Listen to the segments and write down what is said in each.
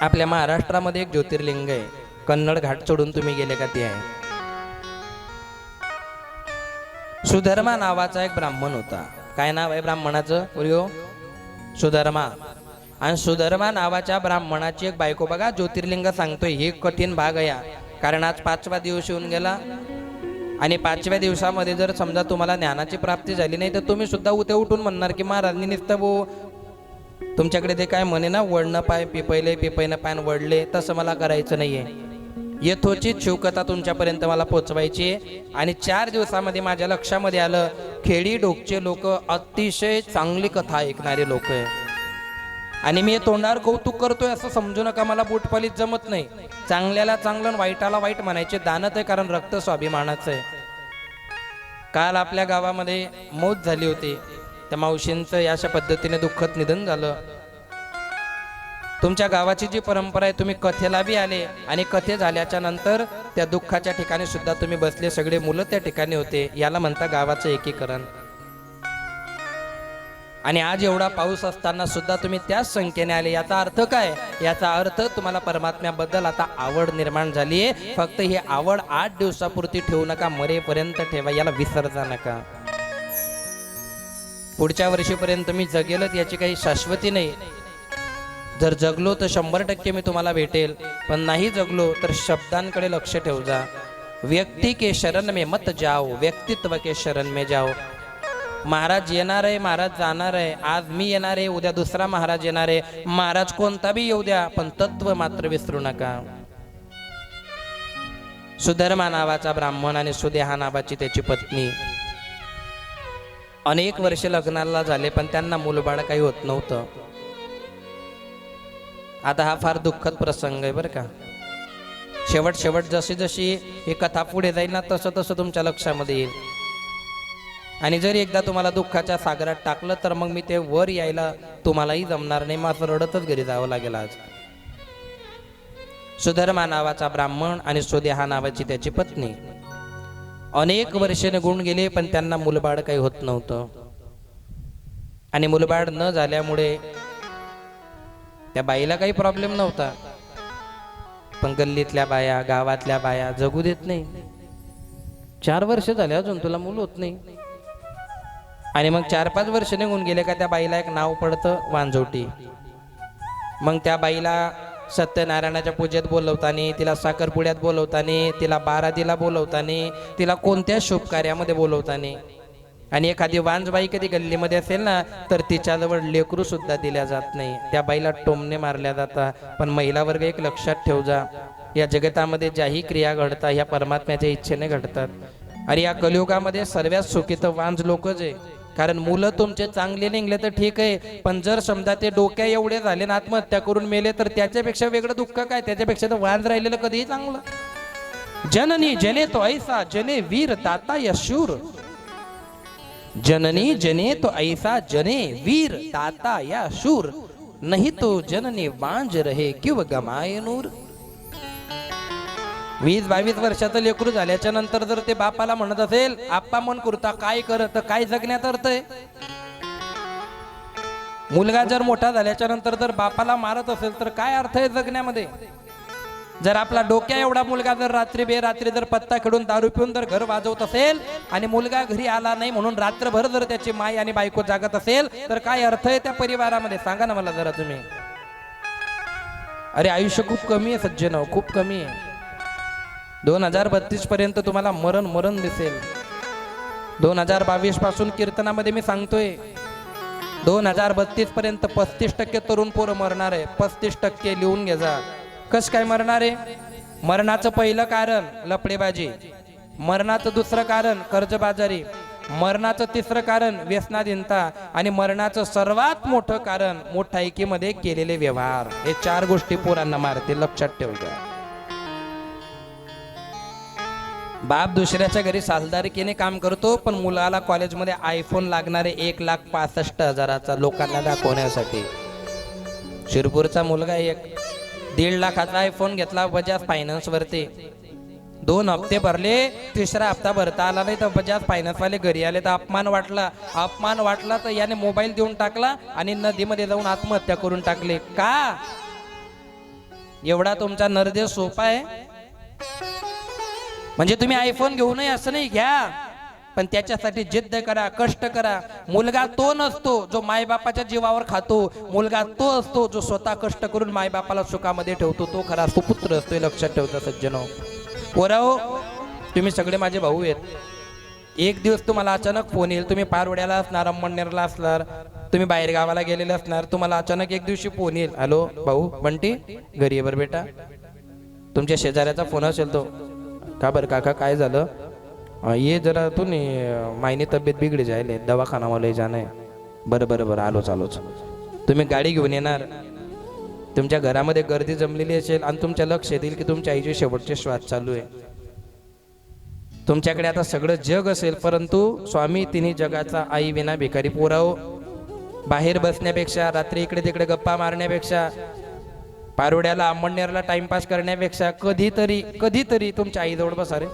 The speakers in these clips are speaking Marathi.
आपल्या महाराष्ट्रामध्ये एक ज्योतिर्लिंग आहे. कन्नड घाट चढून तुम्ही गेले का ते आहे. सुधर्मा नावाचा एक ब्राह्मण होता. काय नाव आहे ब्राह्मणाचं? उर्यो सुधर्मा. आणि सुधर्मा नावाच्या ब्राह्मणाची एक बायको बघा ज्योतिर्लिंग सांगतोय हे कठीण भाग आहे. हा. कारण आज पाचवा दिवस येऊन गेला. आणि पाचव्या दिवसामध्ये जर समजा तुम्हाला ज्ञानाची प्राप्ती झाली नाही तर तुम्ही सुद्धा उद्या उठून म्हणणार की महाराजांनी नुसतं तुमच्याकडे ते काय म्हणे ना वडणं पाय पिपैले पिपैनं पान वडले तसं मला करायचं नाहीये. येथोची शिवकथा तुमच्यापर्यंत मला पोचवायची आहे. आणि चार दिवसामध्ये माझ्या लक्षामध्ये आलं खेडी डोकचे लोक अतिशय चांगली कथा ऐकणारे लोक आहे. आणि मी तोंडावर कौतुक करतोय असं समजू नका मला बुटपालीत जमत नाही. चांगल्याला चांगलं आणि वाईटाला वाईट म्हणायचे दानत आहे कारण रक्त स्वाभिमानाचं आहे. काल आपल्या गावामध्ये मौत झाली होती. त्या मावशींचं या अशा पद्धतीने दुःखद निधन झालं. तुमच्या गावाची जी परंपरा आहे तुम्ही कथेला बी आले आणि कथे झाल्याच्यानंतर त्या दुःखाच्या ठिकाणी सुद्धा तुम्ही बसले सगळे मुलं त्या ठिकाणी होते याला म्हणता गावाचं एकीकरण. आणि आज एवढा पाऊस असताना सुद्धा तुम्ही त्याच संख्येने आले याचा अर्थ काय? याचा अर्थ तुम्हाला परमात्म्याबद्दल आता आवड निर्माण झाली आहे फक्त ही आवड आठ दिवसापुरती ठेवू नका मरेपर्यंत ठेवा याला विसरता नका. पुढच्या वर्षीपर्यंत मी जगेलच याची काही शाश्वती नाही. जर जगलो तर शंभर टक्के मी तुम्हाला भेटेल. पण नाही जगलो तर शब्दांकडे लक्ष ठेव जा. व्यक्ती के शरण में मत जाओ व्यक्तित्व के शरण में जाओ. महाराज येणार आहे महाराज जाणार आहे. आज मी येणार आहे उद्या दुसरा महाराज येणार आहे. महाराज कोणता बी येऊ द्या पण तत्व मात्र विसरू नका. सुधर्मा नावाचा ब्राह्मण आणि सुदेहा नावाची त्याची पत्नी. अनेक वर्षे लग्नाला झाले पण त्यांना मुलबाळ काही होत नव्हतं. आता हा फार दुःखद प्रसंग आहे बरं का. शेवट शेवट जशी जशी ही कथा पुढे जाईल ना तसं तसं तुमच्या लक्षामध्ये येईल. आणि जर एकदा तुम्हाला दुःखाच्या सागरात टाकलं तर मग मी ते वर यायला तुम्हालाही जमणार नाही. माझं रडतच घरी जावं लागेल आज. सुधर्मा नावाचा ब्राह्मण आणि सुदेहा नावाची त्याची पत्नी. अनेक वर्षे निघून गेले पण त्यांना मुलबाळ काही होत नव्हतं. आणि मुलबाळ न झाल्यामुळे त्या बाईला काही प्रॉब्लेम नव्हता. पण गल्लीतल्या बाया गावातल्या बाया जगू देत नाही. चार वर्ष झाले अजून तुला मूल होत नाही. आणि मग चार पाच वर्ष निघून गेले का त्या बाईला एक नाव पडतं वांजोटी मग त्या बाईला सत्यनारायणाच्या पूजेत बोलवताना तिला साखरपुड्यात बोलवताना तिला बारादीला बोलवताना तिला कोणत्या शुभ कार्यामध्ये बोलवताना. आणि एखादी वांजबाई कधी गल्लीमध्ये असेल ना तर तिच्याजवळ लेकरू सुद्धा दिल्या जात नाही. त्या बाईला टोमने मारल्या जातात. पण महिला वर्ग एक लक्षात ठेव जा या जगतामध्ये ज्याही क्रिया घडतात ह्या परमात्म्याच्या इच्छेने घडतात. आणि या कलियुगामध्ये सर्वात सुखी तर वांज लोकच आहे. कारण मुलं तुमचे चांगले निघले तर ठीक आहे पण जर समजा ते डोक्या एवढे झाले ना आत्महत्या करून मेले तर त्याच्यापेक्षा वेगळं दुःख काय? त्याच्यापेक्षा तर वांज राहिलेलं कधीही चांगलं. जननी जने तो ऐसा जने वीर दाता यशूर. जननी जने तो ऐसा जने वीर दाता या शूर नहीं तो जननी वांज रहे किव गमाय नूर? वीस बावीस वर्षाचं लेकरू झाल्याच्यानंतर जर ते बापाला म्हणत असेल आप्पा मन कुर्ता काय करत काय जगण्यात अर्थ आहे मुलगा जर मोठा झाल्याच्यानंतर जर बापाला मारत असेल तर काय अर्थ आहे जगण्यामध्ये? जर आपला डोक्या एवढा मुलगा जर रात्री बेरात्री जर पत्ता खेळून दारू पिऊन जर घर वाजवत असेल आणि मुलगा घरी आला नाही म्हणून रात्रभर जर त्याची माई आणि बायको जागत असेल तर काय अर्थ आहे त्या परिवारामध्ये? सांगा ना मला जरा तुम्ही. अरे आयुष्य खूप कमी आहे सज्जन. खूप कमी आहे. दोन हजार बत्तीस पर्यंत तुम्हाला मरण मरण दिसेल. दोन हजार बावीसपासून कीर्तनामध्ये मी सांगतोय दोन हजार बत्तीस पर्यंत पस्तीस टक्के तरुण पोरं मरणार आहे. पस्तीस टक्के लिहून घेजा कस काय मरणार आहे? मरणाचं पहिलं कारण लपडेबाजी. मरणाचं दुसरं कारण कर्जबाजारी. मरणाचं तिसरं कारण व्यसनाधीनता. आणि मरणाचं सर्वात मोठं कारण मोठायकीमध्ये केलेले व्यवहार. हे चार गोष्टी पोरांना मारते लक्षात ठेवूया बाप दुसऱ्याच्या घरी सालदारकीने काम करतो पण मुलाला कॉलेजमध्ये आयफोन लागणारे एक लाख पासष्ट हजाराचा लोकांना दाखवण्यासाठी. शिरपूरचा मुलगा एक दीड लाखाचा आयफोन घेतला बजाज फायनान्सवरती दोन हप्ते भरले तिसरा हप्ता भरता आला नाही तर बजाज फायनान्सवाले घरी आले तर अपमान वाटला. अपमान वाटला तर याने मोबाईल देऊन टाकला आणि नदीमध्ये जाऊन आत्महत्या करून टाकली. का? एवढा तुमचा नरदेव सोपा आहे? म्हणजे तुम्ही आयफोन घेऊ नये असं नाही घ्या. पण त्याच्यासाठी जिद्द करा कष्ट करा. मुलगा तो नसतो जो मायबापाच्या जीवावर खातो. मुलगा तो असतो जो स्वतः कष्ट करून मायबापाला सुखामध्ये ठेवतो. तो खरा सुपुत्र असतो लक्षात ठेवता सज्जनो. पोराओ तुम्ही सगळे माझे भाऊ आहेत. एक दिवस तुम्हाला अचानक फोन येईल. तुम्ही पारवड्याला असणार अंमणनेरला असणार तुम्ही बाहेर गावाला गेलेले असणार तुम्हाला अचानक एक दिवशी फोन येईल. हॅलो भाऊ बंटी घरी ये बेटा. तुमच्या शेजाऱ्याचा फोन असेल तो. का बरं काका काय झालं? ये जरा तू नी मायनी तब्येत बिघडी जायले दवाखाना जाणं आहे. बरं बरं बरं आलोच आलोच. तुम्ही गाडी घेऊन येणार. तुमच्या घरामध्ये गर्दी जमलेली असेल आणि तुमच्या लक्ष येतील की तुमच्या आईचे शेवटचे श्वास चालू आहे. तुमच्याकडे आता सगळं जग असेल परंतु स्वामी तिन्ही जगाचा आई विना भिकारी पोराव हो. बाहेर बसण्यापेक्षा रात्री इकडे तिकडे गप्पा मारण्यापेक्षा पारोड्याला अंमळनेरला टाइमपास करण्यापेक्षा कधीतरी कधीतरी तुमच्या आईजवळ बसा रे.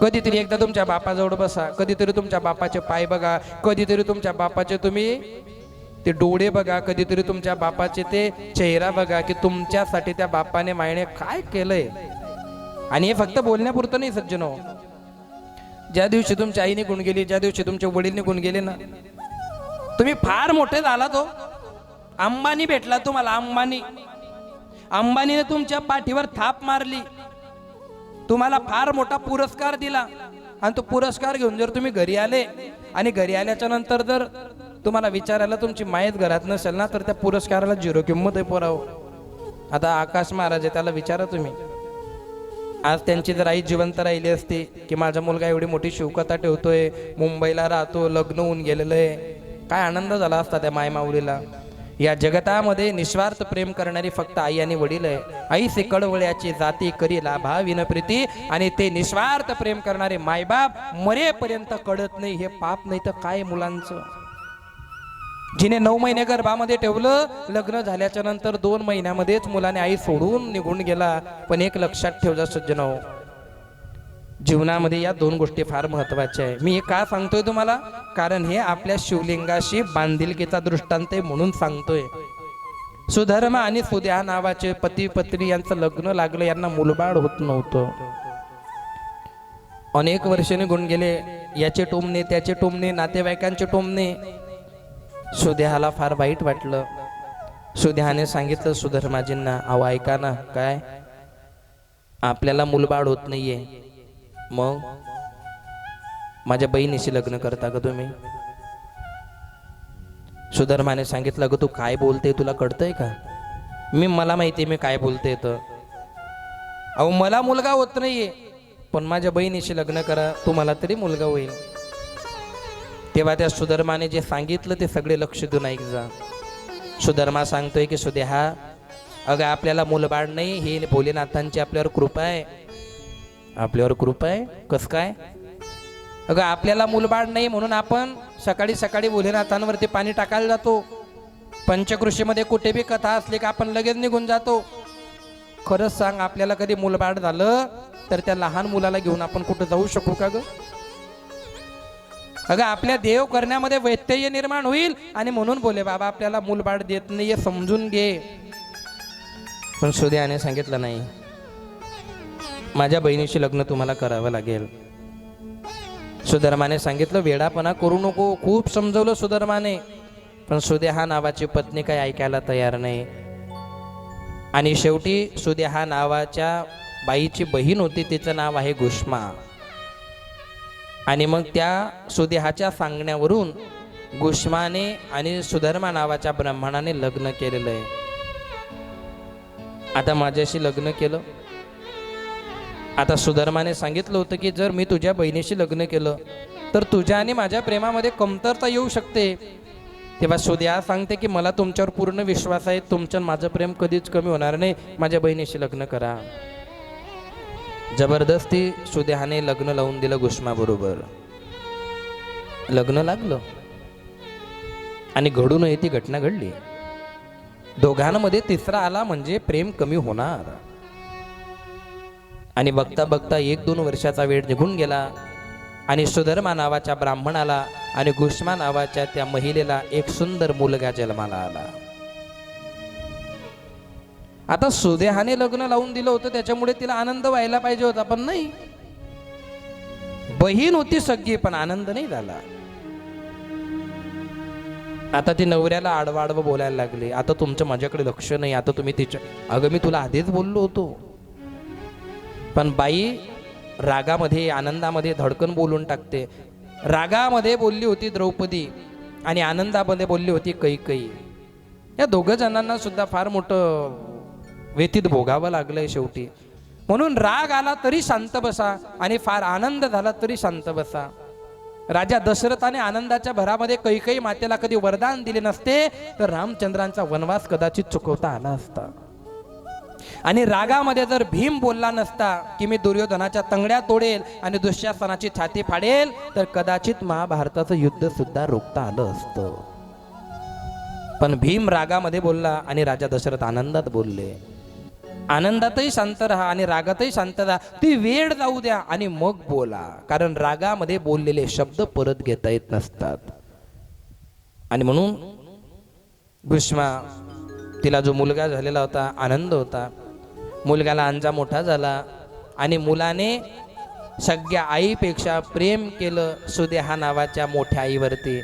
कधीतरी एकदा तुमच्या बापाजवळ बसा. कधीतरी तुमच्या बापाचे पाय बघा. कधीतरी तुमच्या बापाचे तुम्ही ते डोळे बघा. कधीतरी तुमच्या बापाचे ते चेहरा बघा की तुमच्यासाठी त्या बापाने मायने काय केलंय. आणि हे फक्त बोलण्यापुरतं नाही सज्जनो. ज्या दिवशी तुमच्या आई निघून गेली ज्या दिवशी तुमचे वडील निघून गेले ना तुम्ही फार मोठे झाला तो. अंबानी भेटला तुम्हाला अंबानी. अंबानीने तुमच्या पाठीवर थाप मारली. तुम्हाला फार मोठा पुरस्कार दिला. आणि तो पुरस्कार घेऊन जर तुम्ही घरी आले आणि घरी आल्याच्यानंतर जर तुम्हाला विचारायला तुमची माहीत घरात नसेल ना तर त्या पुरस्काराला झिरो किंमत आहे पोराव. आता आकाश महाराज आहे त्याला विचारा तुम्ही. आज त्यांची जर आई जिवंत राहिली असती की माझा मुलगा एवढी मोठी शिवकथा ठेवतोय मुंबईला राहतो लग्न होऊन गेलेलं आहे. काय आनंद झाला असता त्या मायमाऊलीला. या जगतामध्ये निस्वार्थ प्रेम करणारी फक्त आई आणि वडील आहे. आई से कळवळ्याची जाती करी लाभा विनप्रीती आणि ते निस्वार्थ प्रेम करणारे मायबाप मरेपर्यंत कळत नाही हे पाप नाही तर काय मुलांचं? जिने नऊ महिने गर्भामध्ये ठेवलं लग्न झाल्याच्यानंतर दोन महिन्यामध्येच मुलाने आई सोडून निघून गेला. पण एक लक्षात ठेवजा सज्जनो जीवनामध्ये या दोन गोष्टी फार महत्त्वाच्या आहे. मी हे का सांगतोय तुम्हाला? कारण हे आपल्या शिवलिंगाशी बांधिलकीचा दृष्टांत आहे म्हणून सांगतोय. सुधर्म आणि सुद्या नावाचे पती पत्नी यांचं लग्न लागलं यांना मुलबाळ होत नव्हतं. अनेक वर्षाने गुण गेले याचे टोमणे त्याचे टोमणे नातेवाईकांचे टोमणे. सुदेहाला फार वाईट वाटलं. सुदेहाने सांगितलं सुधर्माजींना अहो ऐका ना काय? आपल्याला मुलबाळ होत नाहीये. मग? माझ्या बहिणीशी लग्न करता का तुम्ही? सुधर्माने सांगितलं ग तू काय बोलते? तुला कळतंय का? मी मला माहिती मी काय बोलते तर अहो मला मुलगा होत नाहीये. पण माझ्या बहिणीशी लग्न करा तुम्हाला तरी मुलगा होईल. तेव्हा त्या सुधर्माने जे सांगितलं ते सगळे लक्ष देऊन ऐक जा. सुधर्मा सांगतोय की सुदेहा अगं आपल्याला मुलबाळ नाही ही भोलेनाथांची आपल्यावर कृपा आहे. आपल्यावर कृपा आहे. कस काय? अगं आपल्याला मूलबाळ नाही म्हणून आपण सकाळी सकाळी भोलेनाथांवरती पाणी टाकायला जातो. पंचकृषीमध्ये कुठे बी कथा असली का आपण लगेच निघून जातो. खरंच सांग आपल्याला कधी मूलबाळ झालं तर त्या लहान मुलाला घेऊन आपण कुठं जाऊ शकू का ग? अगं आपल्या देव करण्यामध्ये वैत्यय निर्माण होईल आणि म्हणून बोले बाबा आपल्याला मूलबाळ देत नाहीये समजून घे. पण सुद्याने सांगितलं नाही. माझ्या बहिणीशी लग्न तुम्हाला करावं लागेल. सुधर्माने सांगितलं वेडापणा करू नको खूप समजवलं सुधर्माने. पण सुदेहा नावाची पत्नी काही ऐकायला तयार नाही. आणि शेवटी सुदेहा नावाच्या बाईची बहीण होती तिचं नाव आहे गुष्मा. आणि मग त्या सुदेहाच्या सांगण्यावरून गुष्माने आणि सुधर्मा नावाच्या ब्राह्मणाने लग्न केलेलं आहे. आता माझ्याशी लग्न केलं. आता सुधर्माने सांगितलं होतं की जर मी तुझ्या बहिणीशी लग्न केलं तर तुझ्या आणि माझ्या प्रेमामध्ये कमतरता येऊ शकते. तेव्हा सुद्या सांगते की मला तुमच्यावर पूर्ण विश्वास आहे तुमचं माझं प्रेम कधीच कमी होणार नाही. माझ्या बहिणीशी लग्न करा. जबरदस्ती सुदेहाने लग्न लावून दिलं गुष्मा बरोबर लग्न लागलं. आणि घडूनही ती घटना घडली. दोघांमध्ये तिसरा आला म्हणजे प्रेम कमी होणार. आणि बघता बघता एक दोन वर्षाचा वेळ निघून गेला. आणि सुधर्मा नावाच्या ब्राह्मणाला आणि गुष्मा नावाच्या त्या महिलेला एक सुंदर मुलगा जन्माला आला. आता सुदेहाने लग्न लावून दिलं होतं त्याच्यामुळे तिला आनंद व्हायला पाहिजे होता पण नाही. बहीण होती सगळी पण आनंद नाही झाला. आता ती नवऱ्याला आडवाडव बोलायला लागली. आता तुमचं माझ्याकडे लक्ष नाही आता तुम्ही तिच्या अगं मी तुला आधीच बोललो होतो. पण बाई रागामध्ये आनंदामध्ये धडकन बोलून टाकते. रागामध्ये बोलली होती द्रौपदी आणि आनंदामध्ये बोलली होती कैकई. या दोघं जणांना सुद्धा फार मोठं व्यतीत भोगावं लागलंय शेवटी. म्हणून राग आला तरी शांत बसा आणि फार आनंद झाला तरी शांत बसा. राजा दशरथाने आनंदाच्या भरामध्ये कैकई मातेला कधी वरदान दिले नसते तर रामचंद्रांचा वनवास कदाचित चुकवता आला असता. आणि रागामध्ये जर भीम बोलला नसता की मी दुर्योधनाच्या तंगड्या तोडेल आणि दुःशासनाची छाती फाडेल तर कदाचित महाभारताचं युद्ध सुद्धा रोखता आलं असतं. पण भीम रागामध्ये बोलला आणि राजा दशरथ आनंदात बोलले. आनंदातही शांत राहा आणि रागातही शांत राहा. ती वेळ जाऊ द्या आणि मग बोला. कारण रागामध्ये बोललेले शब्द परत घेता येत नसतात. आणि म्हणून भीष्मा तिला जो मुलगा झालेला होता आनंद होता. मुलगाला अंजा मोठा झाला आणि मुलाने सगळ्या आईपेक्षा प्रेम केलं सुदेहा नावाच्या मोठ्या आईवरती.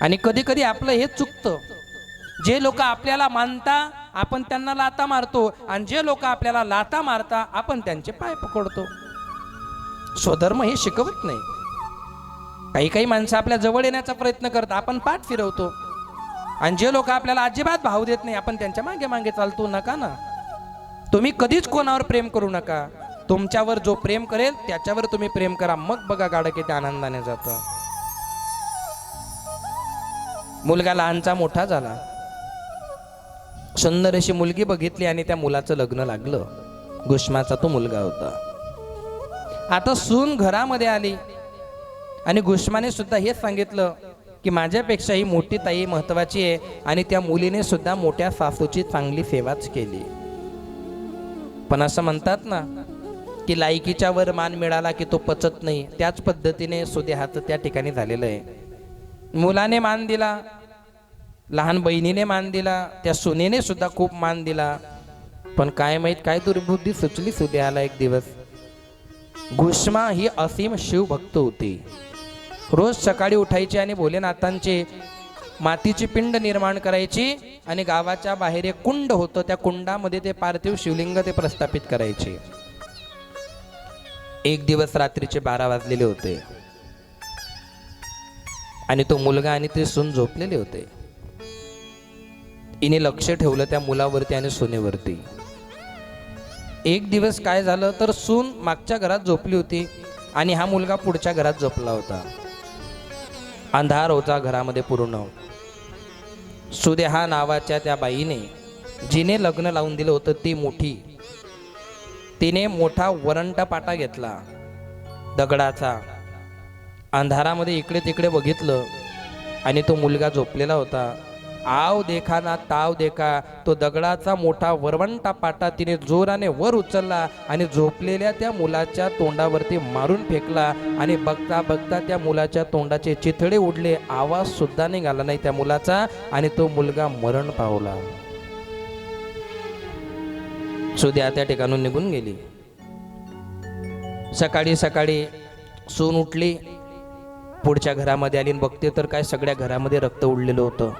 आणि कधी कधी आपलं हे चुकतं. जे लोक आपल्याला मानता आपण त्यांना लाता मारतो. आणि जे लोक आपल्याला लाता मारता आपण त्यांचे पाय पकडतो. स्वधर्म हे शिकवत नाही. काही काही माणसं आपल्या जवळ येण्याचा प्रयत्न करतात. आपण पाठ फिरवतो. आणि जे लोक आपल्याला अजिबात भाव देत नाही आपण त्यांच्या मागे मागे चालतो नका ना. तुम्ही कधीच कोणावर प्रेम करू नका. तुमच्यावर जो प्रेम करेल त्याच्यावर तुम्ही प्रेम करा. मग बघा गाडं किती आनंदाने जातं. मुलगा लहानचा मोठा झाला. सुंदर अशी मुलगी बघितली आणि त्या मुलाचं लग्न लागलं. गुष्माचा तो मुलगा होता. आता सून घरामध्ये आली. आणि गुष्माने सुद्धा हेच सांगितलं की माझ्यापेक्षा ही मोठी ताई महत्वाची आहे आणि त्या मुलीने सुद्धा मोठ्या सासूची चांगली सेवाच केली. पण असं म्हणतात ना की लायकीच्या वर मान मिळाला की तो पचत नाही त्याच पद्धतीने सुदेहाचं त्या ठिकाणी झालेलं आहे. मुलाने मान दिला लहान बहिणीने मान दिला त्या सुनेने सुद्धा खूप मान दिला. पण काय माहीत काय दुर्बुद्धी सुचली सुदेहाला एक दिवस. घुष्मा ही असीम शिवभक्त होती. रोज सकाळी उठायची आणि भोलेनाथांचे मातीची पिंड निर्माण करायची आणि गावाच्या बाहेर एक कुंड होतं त्या कुंडामध्ये ते पार्थिव शिवलिंग ते प्रस्थापित करायचे. एक दिवस रात्रीचे बारा वाजलेले होते. आणि तो मुलगा आणि ते सून झोपलेले होते. इने लक्ष ठेवलं त्या मुलावरती आणि सुनेवरती. एक दिवस काय झालं तर सून मागच्या घरात झोपली होती आणि हा मुलगा पुढच्या घरात झोपला होता. अंधार होता घरामध्ये पूर्ण. सुदेहा नावाच्या त्या बाईने जिने लग्न लावून दिलं होतं ती मोठी. तिने मोठा वरंटा पाटा घेतला दगडाचा. अंधारामध्ये इकडे तिकडे बघितलं आणि तो मुलगा झोपलेला होता. आव देखा ना ताव देखा. तो दगडाचा मोठा वरवंटा पाटा तिने जोराने वर उचलला आणि झोपलेल्या त्या मुलाच्या तोंडावरती मारून फेकला. आणि बघता बघता त्या मुलाच्या तोंडाचे चिथडे उडले. आवाज सुद्धा निघाला नाही त्या मुलाचा आणि तो मुलगा मरण पावला. सुद्या त्या ठिकाणून निघून गेली. सकाळी सकाळी सून उठली. पुढच्या घरामध्ये आली आणि बघते तर काय सगळ्या घरामध्ये रक्त उडलेलं होतं.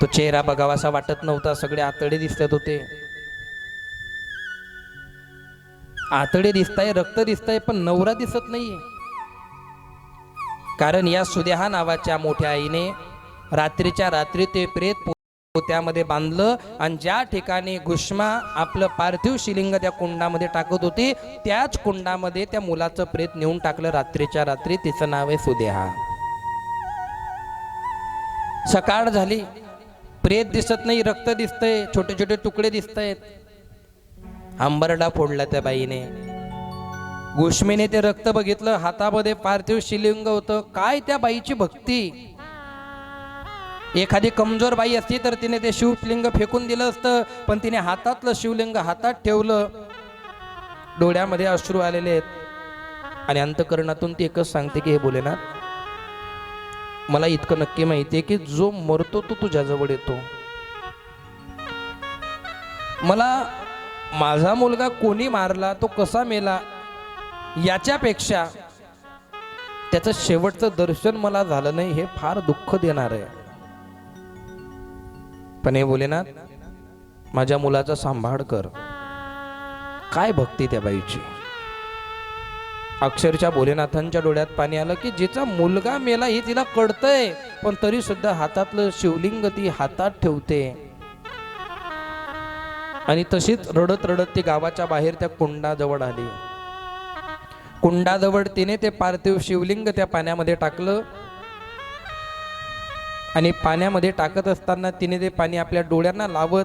तो चेहरा बघावासा वाटत नव्हता. सगळे आतडे दिसत होते. आतडे दिसताय रक्त दिसताय पण नवरा दिसत नाहीये. कारण या सुदेहा नावाच्या मोठ्या आईने रात्रीच्या रात्री ते प्रेत पोत्यामध्ये बांधलं आणि ज्या ठिकाणी घुष्मा आपलं पार्थिव शिलिंग त्या कुंडामध्ये टाकत होती त्याच कुंडामध्ये त्या मुलाचं प्रेत नेऊन टाकलं रात्रीच्या रात्री. तिचं नाव आहे सुदेहा. सकाळ झाली. प्रेत दिसत नाही रक्त दिसतंय छोटे छोटे तुकडे दिसत आहेत आंबरडा फोडला त्या बाईने. गोष्मीने ते रक्त बघितलं हातामध्ये पार्थिव शिलिंग होतं. काय त्या बाईची भक्ती? एखादी कमजोर बाई असती तर तिने ते शिवलिंग फेकून दिलं असतं पण तिने हातातलं शिवलिंग हातात ठेवलं. डोळ्यामध्ये अश्रू आलेले आहेत. आणि अंतकरणातून ती एकच सांगते की हे बोले ना मला इतकं नक्की माहिती आहे की जो मरतो तो तुझ्याजवळ येतो. मला माझा मुलगा कोणी मारला तो कसा मेला याच्यापेक्षा त्याचं शेवटचं दर्शन मला झालं नाही हे फार दुःख देणार आहे. पण हे बोले ना माझ्या मुलाचा सांभाळ कर. काय भक्ती त्या बाईची? अक्षरशः भोलेनाथांच्या डोळ्यात पाणी आलं की जिचा मुलगा मेला हे तिला कळतंय. पण तरी सुद्धा हातातलं शिवलिंग ती हातात ठेवते. आणि तशीच रडत रडत ती गावाच्या बाहेर त्या कुंडाजवळ आली. कुंडाजवळ तिने ते पार्थिव शिवलिंग त्या पाण्यामध्ये टाकलं. आणि पाण्यामध्ये टाकत असताना तिने ते पाणी आपल्या डोळ्यांना लावत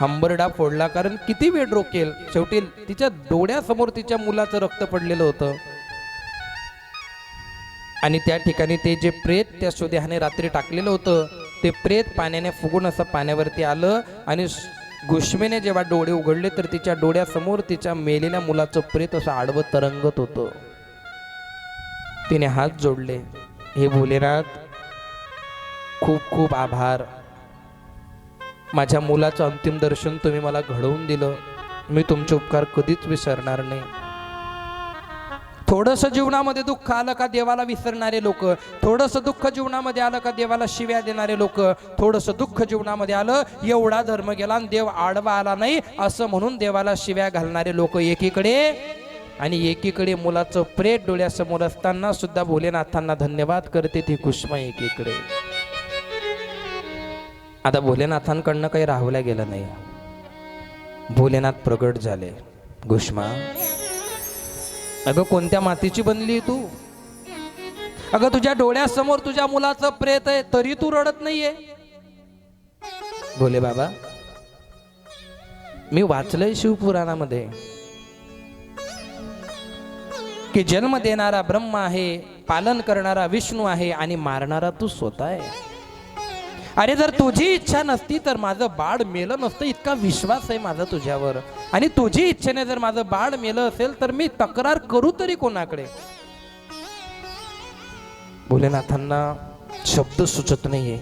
हंबरडा फोडला कारण किती वेळ रोकेल? शेवटी तिच्या डोळ्यासमोर तिच्या मुलाचं रक्त पडलेलं होतं. आणि त्या ठिकाणी ते जे प्रेत त्या सुदेहाने रात्री टाकलेलं होतं ते प्रेत पाण्याने फुगून असं पाण्यावरती आलं आणि घुष्मेने जेव्हा डोळे उघडले तर तिच्या डोळ्यासमोर तिच्या मेलेल्या मुलाचं प्रेत असं आडवं तरंगत होतं. तिने हात जोडले. हे भोलेनाथ खूप खूप आभार. माझ्या मुलाचं अंतिम दर्शन तुम्ही मला घडवून दिलं. मी तुमचे उपकार कधीच विसरणार नाही. थोडस जीवनामध्ये दुःख आलं का देवाला विसरणारे लोक थोडस दुःख जीवनामध्ये आलं का देवाला शिव्या देणारे लोक थोडस दुःख जीवनामध्ये आलं एवढा धर्म गेला आणि देव आडवा आला नाही असं म्हणून देवाला शिव्या घालणारे लोक एकीकडे आणि एकीकडे मुलाचं प्रेत डोळ्यासमोर असताना सुद्धा भोलेनाथांना धन्यवाद करते ती कुष्मा एकीकडे. आता भोलेनाथांकडनं काही राहवल्या गेलं नाही. भोलेनाथ प्रगट झाले. घुष्मा अगं कोणत्या मातीची बनली तू? अगं तुझ्या डोळ्यासमोर तुझ्या मुलाचं प्रेत आहे तरी तू रडत नाहीये. भोले बाबा मी वाचलंय शिवपुराणामध्ये की जन्म देणारा ब्रह्म आहे पालन करणारा विष्णू आहे आणि मारणारा तू स्वतः आहे. अरे जर तुझी इच्छा नसती तर माझं बाळ मेलं नसतं इतका विश्वास आहे माझा तुझ्यावर. आणि तुझी इच्छेने जर माझं बाळ मेलं असेल तर मी तक्रार करू तरी कोणाकडे? भोलेनाथांना शब्द सुचत नाहीये.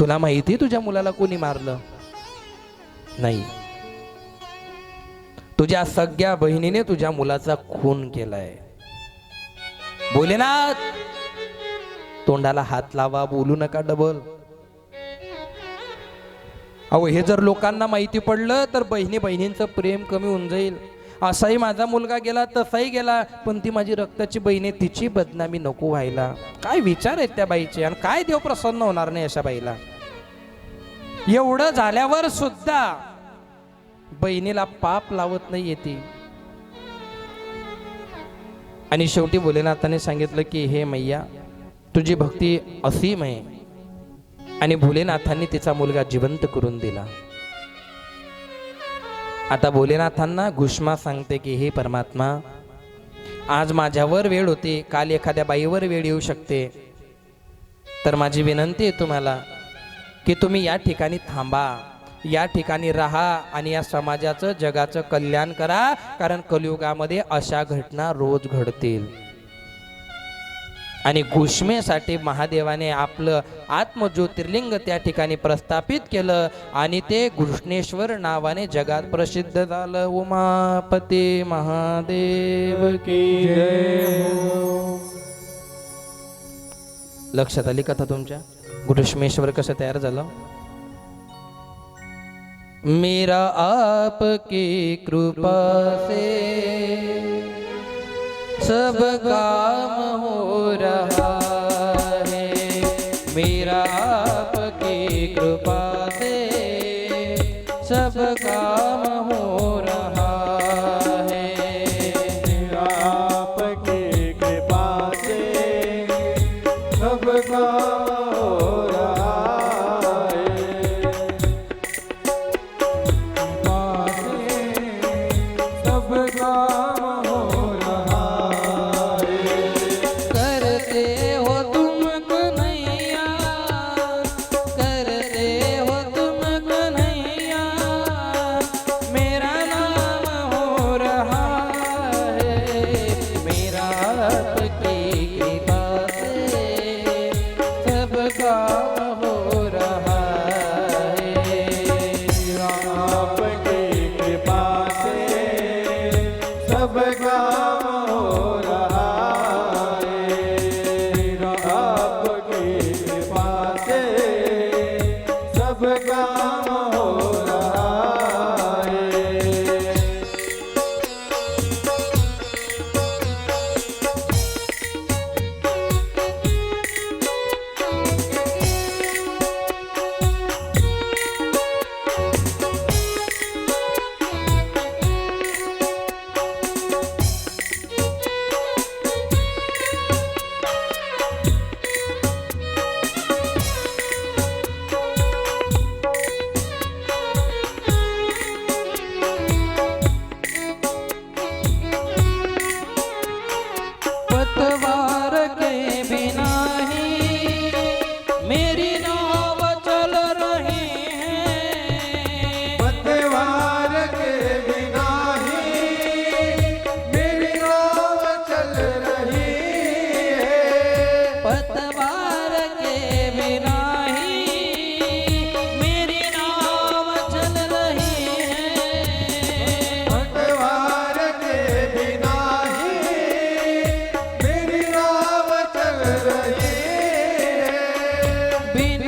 तुला माहिती तुझ्या मुलाला कोणी मारलं? नाही. तुझ्या सगळ्या बहिणीने तुझ्या मुलाचा खून केलाय. भोलेनाथ! तोंडाला हात लावा बोलू नका डबल अहो हे जर लोकांना माहिती पडलं तर बहिणी बहिणींचं प्रेम कमी होऊन जाईल. असाही माझा मुलगा गेला तसाही गेला पण ती माझी रक्ताची बहीण आहे तिची बदनामी नको व्हायला. काय विचार आहेत त्या बाईचे? आणि काय देव प्रसन्न होणार नाही अशा बाईला? एवढं झाल्यावर सुद्धा बहिणीला पाप लावत नाही येते आणि शेवटी भोलेनाथाने सांगितलं की हे मैया तुझी भक्ती असीम आहे. आणि भोलेनाथांनी तिचा मुलगा जिवंत करून दिला. आता भोलेनाथांना घुष्मा सांगते की हे परमात्मा आज माझ्यावर वेळ होती. काल एखाद्या बाईवर वेळ येऊ शकते. तर माझी विनंती आहे तुम्हाला की तुम्ही या ठिकाणी थांबा. या ठिकाणी राहा आणि या समाजाचं जगाचं कल्याण करा. कारण कलियुगामध्ये अशा घटना रोज घडतील. आणि घुष्मेसाठी महादेवाने आपलं आत्मज्योतिर्लिंग त्या ठिकाणी प्रस्थापित केलं आणि ते घृष्णेश्वर नावाने जगात प्रसिद्ध झालं. उमापती महादेव की लक्षात आली कथा तुमच्या? घृष्मेश्वर कसं तयार झालं? मेरा आपकी कृपा से सब काम हो रहा है। मेरा आपकी कृपा बिन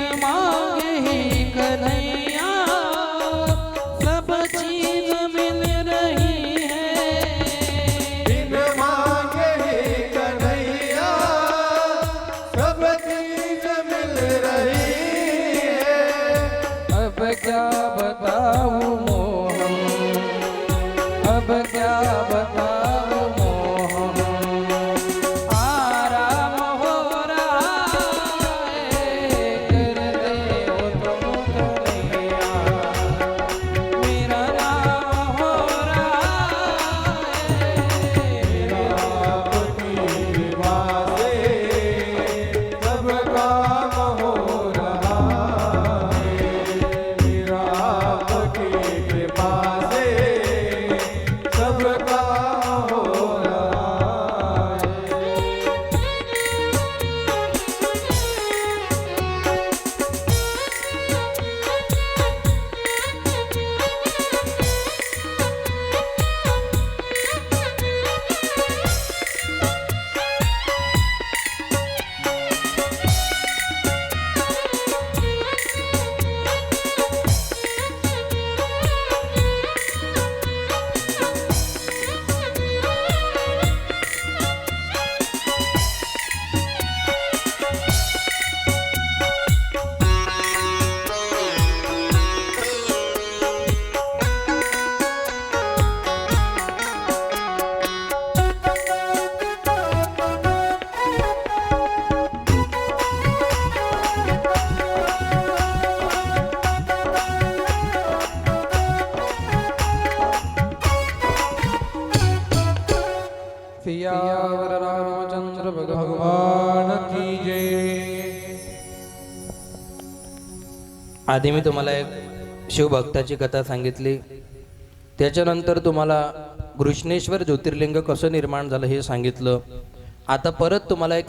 आधी मी तुम्हाला एक शिवभक्ताची कथा सांगितली. त्याच्यानंतर तुम्हाला घृष्णेश्वर ज्योतिर्लिंग कसं निर्माण झालं हे सांगितलं. आता परत तुम्हाला एक